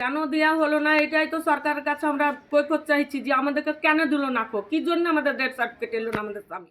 কেন দেওয়া হলো না, এটাই তো সরকারের কাছে আমরা কৈফত চাইছি যে আমাদেরকে কেন দিল না কো? কি জন্য আমাদের ডেথ সার্টিফিকেট এলো না আমাদের স্বামী?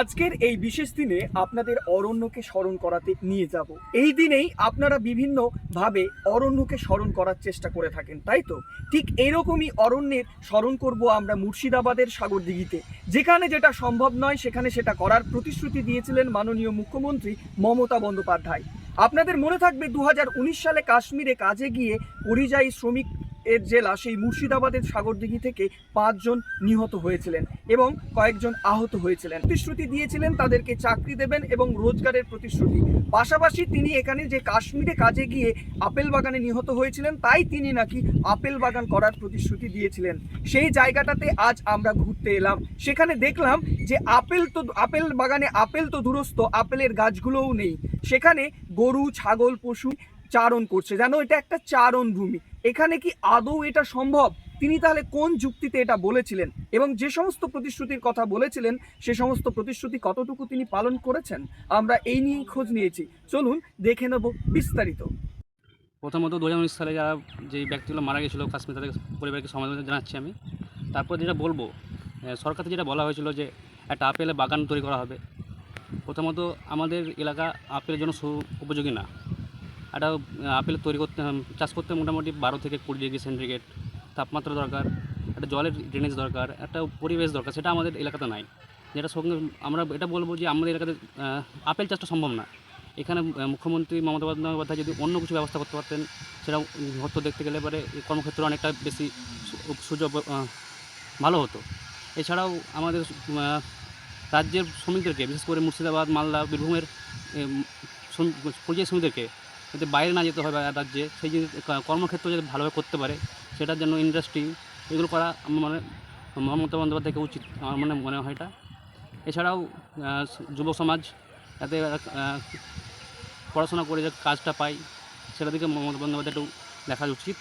আজকের এই বিশেষ দিনে আপনাদের অরণ্যকে স্মরণ করাতে নিয়ে যাব। এই দিনেই আপনারা বিভিন্ন ভাবে অরণ্যকে স্মরণ করার চেষ্টা করে থাকেন, তাই তো? ঠিক এরকমই অরণ্যের স্মরণ করব আমরা মুর্শিদাবাদের সাগরদিঘিতে। যেখানে যেটা সম্ভব নয়, সেখানে সেটা করার প্রতিশ্রুতি দিয়েছিলেন মাননীয় মুখ্যমন্ত্রী মমতা বন্দ্যোপাধ্যায়। আপনাদের মনে থাকবে দু হাজার উনিশ সালে কাশ্মীরে কাজে গিয়ে পরিযায়ী শ্রমিক এর জেলা সেই মুর্শিদাবাদের সাগরদিঘি থেকে পাঁচজন নিহত হয়েছিলেন এবং কয়েকজন আহত হয়েছিলেন। প্রতিশ্রুতি দিয়েছিলেন তাদেরকে চাকরি দেবেন এবং রোজগারের প্রতিশ্রুতি। পাশাপাশি তিনি এখানে যে কাশ্মীরে কাজে গিয়ে আপেল বাগানে নিহত হয়েছিলেন, তাই তিনি নাকি আপেল বাগান করার প্রতিশ্রুতি দিয়েছিলেন। সেই জায়গাটাতে আজ আমরা ঘুরতে এলাম। সেখানে দেখলাম যে আপেল তো, আপেল বাগানে আপেল তো দূরস্থ আপেলের গাছগুলোও নেই। সেখানে গরু, ছাগল, পশু চারণ করছে। যেন এটা একটা চারণ ভূমি। এখানে কি আদৌ এটা সম্ভব? তিনি তাহলে কোন যুক্তিতে এটা বলেছিলেন? এবং যে সমস্ত প্রতিশ্রুতির কথা বলেছিলেন, সে সমস্ত প্রতিশ্রুতি কতটুকু তিনি পালন করেছেন? আমরা এই নিয়েই খোঁজ নিয়েছি। চলুন দেখে নেব বিস্তারিত। প্রথমত দু হাজার উনিশ সালে যারা যেই ব্যক্তিগুলো মারা গেছিল, কাশ্মীর তাদের পরিবারকে সমালোচনা জানাচ্ছি আমি। তারপর যেটা বলব সরকার যেটা বলা হয়েছিল যে একটা আপেলের বাগান তৈরি করা হবে। প্রথমত আমাদের এলাকা আপেলের জন্য উপযোগী না। একটা আপেল তৈরি করতে চাষ করতে মোটামুটি বারো থেকে কুড়ি ডিগ্রি সেন্টিগ্রেড। তাপমাত্রা দরকার, একটা জলের ড্রেনেজ দরকার, একটা পরিবেশ দরকার, সেটা আমাদের এলাকাতে নাই। যেটা সঙ্গে, আমরা এটা বলব যে আমাদের এলাকাতে আপেল চাষটা সম্ভব না। এখানে মুখ্যমন্ত্রী মমতা বন্দ্যোপাধ্যায় যদি অন্য কিছু ব্যবস্থা করতে পারতেন, সেটা হতো দেখতে গেলে পরে কর্মক্ষেত্র অনেকটা বেশি সুযোগ ভালো হতো। এছাড়াও আমাদের রাজ্যের শ্রমিকদেরকে, বিশেষ করে মুর্শিদাবাদ, মালদা, বীরভূমের পরিযায়ী শ্রমিকদেরকে যাতে বাইরে না যেতে হয় রাজ্যে, সেই জিনিস কর্মক্ষেত্র যাতে ভালোভাবে করতে পারে, সেটার জন্য ইন্ডাস্ট্রি এগুলো করা আমার মনে মমতা বন্দ্যোপাধ্যায়কে উচিত, আমার মনে মনে হয় এটা। এছাড়াও যুব সমাজ যাতে পড়াশোনা করে যে কাজটা পাই সেটা দিকে মমতা বন্দ্যোপাধ্যায় একটু দেখা উচিত।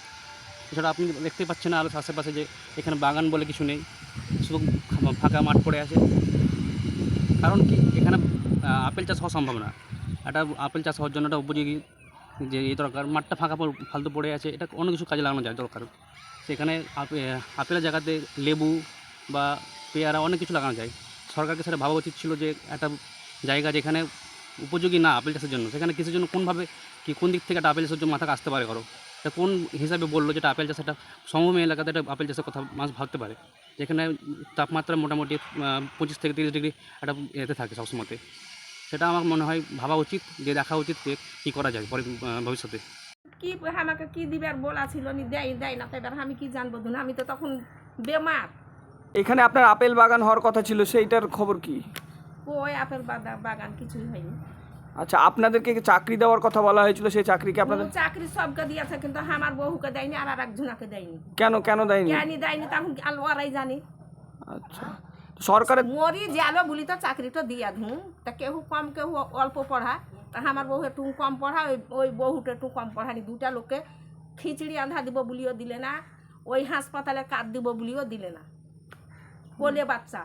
এছাড়া আপনি দেখতে পাচ্ছেন আরও আশেপাশে যে এখানে বাগান বলে কিছু নেই, শুধু ফাঁকা মাঠ পড়ে আছে। কারণ কি? এখানে আপেল চাষ হওয়া সম্ভব না। একটা আপেল চাষ হওয়ার জন্য একটা উপযোগী যে এই দরকার, মাঠটা ফাঁকা ফালতু পড়ে আছে, এটা অন্য কিছু কাজে লাগানো যায় দরকার। সেখানে আপে- আপেলের জায়গাতে লেবু বা পেয়ারা অনেক কিছু লাগানো যায়। সরকারকে সেটা ভাবা উচিত ছিল যে একটা জায়গা যেখানে উপযোগী না আপেল চাষের জন্য, সেখানে কিছুর জন্য কোনভাবে, কি কোন দিক থেকে একটা আপেল চাষের জন্য মাথাকে আসতে পারে করো? এটা কোন হিসাবে বলল যেটা আপেল চাষ একটা সমভূমি এলাকাতে একটা আপেল চাষের কথা মানুষ ভাবতে পারে? যেখানে তাপমাত্রা মোটামুটি পঁচিশ থেকে তিরিশ ডিগ্রি একটা এতে থাকে সবসময়তে। সেটা আমার মনে হয় ভাবা উচিত যে দেখা উচিত যে কী করা যায় পরে ভবিষ্যতে। কি আমাকে কি দিবার বলা ছিল নি দেয় দেয় না তো এবার আমি কি জানব? ধুন আমি তো তখন বেমার। এখানে আপনার আপেল বাগান হওয়ার কথা ছিল সেইটার খবর কি? ওই আপেল বাগা- বাগান? কিছুই হয়নি। আচ্ছা আপনাদেরকে চাকরি দেওয়ার কথা বলা হয়েছিল সেই চাকরিকে আপনাদের চাকরি সবকে দিয়েছে কিন্তু আমার বহুকে দেয়নি আর আর একজনাকে দেয়নি। কেন কেন দেয়নি? কেন দেয়নি তখন ওরাই জানি। আচ্ছা। সরকারের মরি জালো বলি তো চাকরিটা দিয়া ধুঁ তা কেউ কম কেউ অল্প পড়া তা আমার বউ একটু কম পড়া ওই ওই বহুটা একটু কম পড়ানি দুটা লোককে খিচড়ি আধা দিব বলিও দিলে না ওই হাসপাতালে কাট দিব বলিও দিলে না। কোলে বাচ্চা।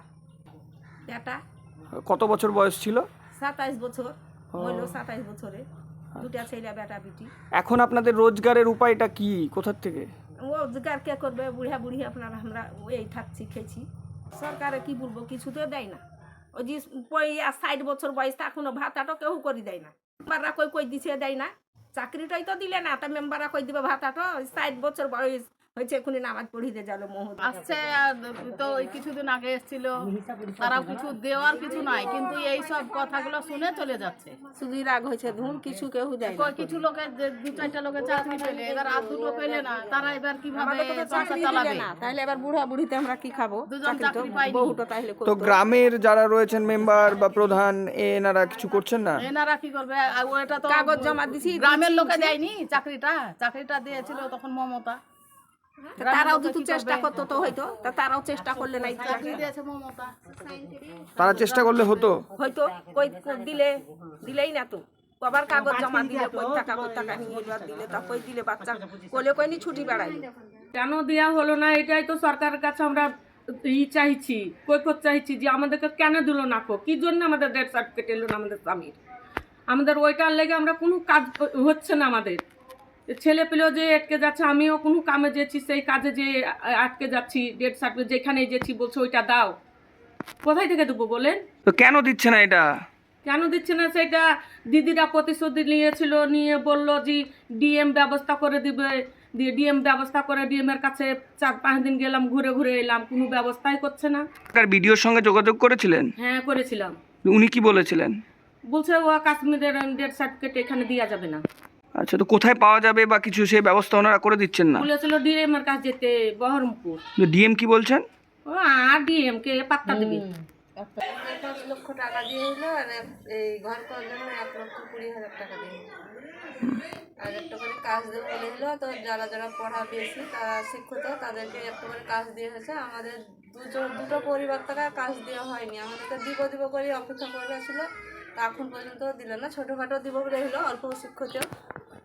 এটা। কত বছর বয়স ছিল? সাতাইশ বছর হইল সাতাইশ বছরে দুটা ছেলে বেটা বিটি। এখন আপনাদের রোজগারের উপায়টা কি? কোথার থেকে? রোজগার কে করবে? বুড়া বুড়ি আপনার আমরা এই থাকছি খেয়েছি সরকারে কি বলব কিছু তো দেয় না। ওই যে পয়া ষাট বছর বয়স এখনও ভাতাটা কেউ করে দেয় না। মেম্বাররা কই কই দিছে দেয় না। চাকরিটাই তো দিলে না, তা মেম্বাররা কই দিবে ভাতাটা ষাট বছর বয়স হয়েছে এখনই নামাজ পড়িতে গেল মোহন আসছে তো কিছুদিন আগে এসেছিল তারাও কিছু দেওয়ার কিছু নাই কিন্তু এই সব কথাগুলো শুনে চলে যাচ্ছে। শুধু রাগ হয়েছে ধুন কিছু কেউ দেয় কিছু লোকের দু চারটা লোকের চাকরি পেলে এবার আর দুটো পেলে না তারা এবার কীভাবে সংসার চালাবে? না তাহলে এবার বুড়া বুড়িতে আমরা কি খাব? দুজন চাকরি তো বহুটা তাহলে তো গ্রামের যারা রয়েছেন মেম্বার বা প্রধান এনারা কিছু করছেন না? এনারা কি করবে? আর ওটা তো কাগজ জমা দিছি, গ্রামের লোকে। দেয়নি চাকরিটা? চাকরিটা দিয়েছিল তখন মমতা। তারাও যদি চেষ্টা? করতো তো হয়তো। তা তারাও চেষ্টা করলে নাই তারা চেষ্টা করলে হতো। হয়তো কই দিলে দিলেই না তো। কবার কাগজ জমা দিলে কই টাকা কই টাকা দিলে তা কই দিলে বাচ্চা কোলে কই নি ছুটি বেড়াই কেন দেওয়া হলো না? এটাই তো সরকারের কাছে আমরা ই চাইছি কৈফত চাইছি যে আমাদেরকে কেন দিল না কো? কি জন্য আমাদের ডেথ সার্টিফিকেট এলো না আমাদের স্বামীর? আমাদের ওইটার লেগে আমরা কোনো কাজ হচ্ছে না আমাদের। ছেলে পেলেও যে আটকে যাচ্ছে আমিও কোনো কামে যেছি সেই কাজে যে আটকে যাচ্ছি ডেট সার্টিফিকেট যেখানেই যেছি বলছে ওইটা দাও। কোথায় থেকে দেবো বলেন? তো কেন দিচ্ছে না এটা? কেন দিচ্ছে না সেটা? দিদিরা প্রতিশ্রুতি নিয়েছিল নিয়ে বলল যে ডিএম ব্যবস্থা করে দিবে। দিয়ে ডিএম ব্যবস্থা করে ডিএম এর কাছে চার পাঁচ দিন গেলাম ঘুরে ঘুরে এলাম কোনো ব্যবস্থাই করছে না। সরকার বিডিওর সঙ্গে যোগাযোগ করেছিলেন? হ্যাঁ করেছিলাম। উনি কি বলেছিলেন? বলছে ও কাশ্মীরের ডেট সার্টিফিকেট এখানে দেওয়া যাবে না। আচ্ছা তো কোথায় পাওয়া যাবে বা কিছু সেই ব্যবস্থা ওনারা করে দিচ্ছেন না? বলেছিল ডিএম এর কাছে যেতে বহরমপুর। ডিএম কি বলছেন? ও আর ডিএম কে পাত্তা দিবি। পাঁচ লক্ষ টাকা দিয়ে হলো আর এই ঘর করার জন্য এক লক্ষ কুড়ি হাজার টাকা দিয়ে আর একটা করে কাজ দেবো বলে হলো তো যারা যারা পড়া বেশি তারা শিক্ষিত তাদেরকে একটা করে কাজ দিয়ে হয়েছে। আমাদের দুজন দুটো পরিবার কাজ দেওয়া হয়নি। আমাদেরকে দিব দিব করে অপেক্ষা করে ছিল তা এখন পর্যন্ত দিল না। ছোটোখাটো দিব বলে হলো অল্প শিক্ষিত।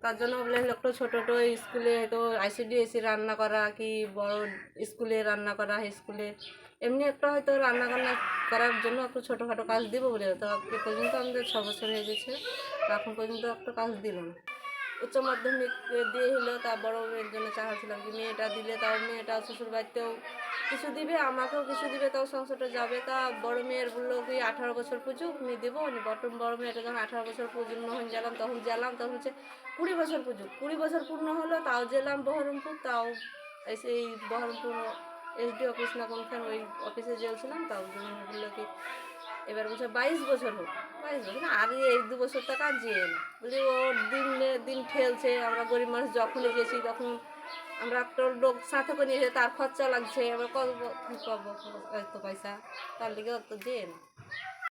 তার জন্য বলে একটু ছোটো ছোটো স্কুলে তো আইসিডি এসি রান্না করা কি বড় স্কুলে রান্না করা হাই স্কুলে এমনি একটা হয়তো রান্না বান্না করার জন্য একটু ছোটোখাটো কাজ দিব বলে। তো এ পর্যন্ত আমাদের ছ বছর হয়ে গেছে। এখন পর্যন্ত একটা কাজ দিলাম। উচ্চ মাধ্যমিক দিয়ে হলো তা বড় মেয়ের জন্য চাহাছিলাম কি মেয়েটা দিলে তাও মেয়েটা শ্বশুর বাড়িতেও কিছু দিবে, আমাকেও কিছু দিবে, তাও সংসারটা যাবে। তা বড় মেয়ের বলল কি, আঠারো বছর পুজুক নি দেবো বটম বড় মেয়েটা যখন আঠারো বছর পূর্ণ হয়ে গেলাম তখন গেলাম তখন হচ্ছে কুড়ি বছর পুজুক। কুড়ি বছর পূর্ণ হলো, তাও গেলাম বহরমপুর, তাও এসে এই বহরমপুর এসডি অফিস না কোনখান, ওই অফিসে যেছিলাম তাও বলল কি, এবার বলছে বাইশ বছর হোক। বাইশ বছর না আর এই দু বছর টাকা যেয়ে না বলি, ও দিন দিন ঠেলছে, আমরা গরিব মানুষ যখনই গেছি তখন আমরা একটা লোক সাথে করে নিয়েছে তার খরচা লাগছে, আমরা কত পাবো এত পয়সা, তার লিগে অত যেয়ে না